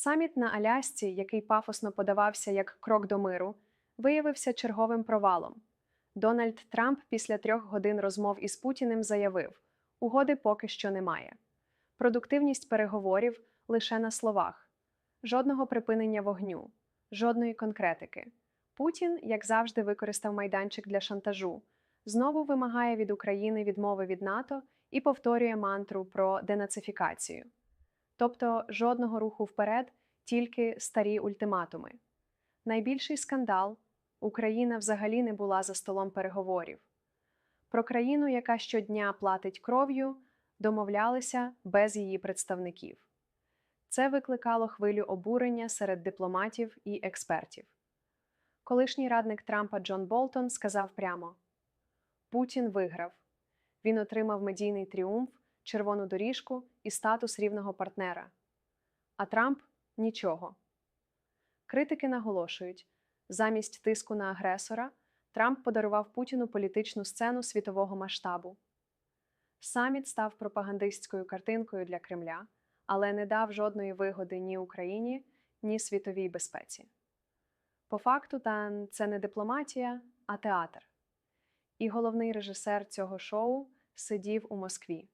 Саміт на Алясці, який пафосно подавався як крок до миру, виявився черговим провалом. Дональд Трамп після трьох годин розмов із Путіним заявив: угоди поки що немає. Продуктивність переговорів лише на словах, жодного припинення вогню, жодної конкретики. Путін, як завжди, використав майданчик для шантажу, знову вимагає від України відмови від НАТО і повторює мантру про денацифікацію. Тобто жодного руху вперед, тільки старі ультиматуми. Найбільший скандал Україна взагалі не була за столом переговорів. Про країну, яка щодня платить кров'ю, домовлялися без її представників. Це викликало хвилю обурення серед дипломатів і експертів. Колишній радник Трампа Джон Болтон сказав прямо: Путін виграв. Він отримав медійний тріумф, червону доріжку і статус рівного партнера. А Трамп нічого. Критики наголошують, замість тиску на агресора Трамп подарував Путіну політичну сцену світового масштабу. Саміт став пропагандистською картинкою для Кремля, але не дав жодної вигоди ні Україні, ні світовій безпеці. По факту, та це не дипломатія, а театр. І головний режисер цього шоу сидів у Москві.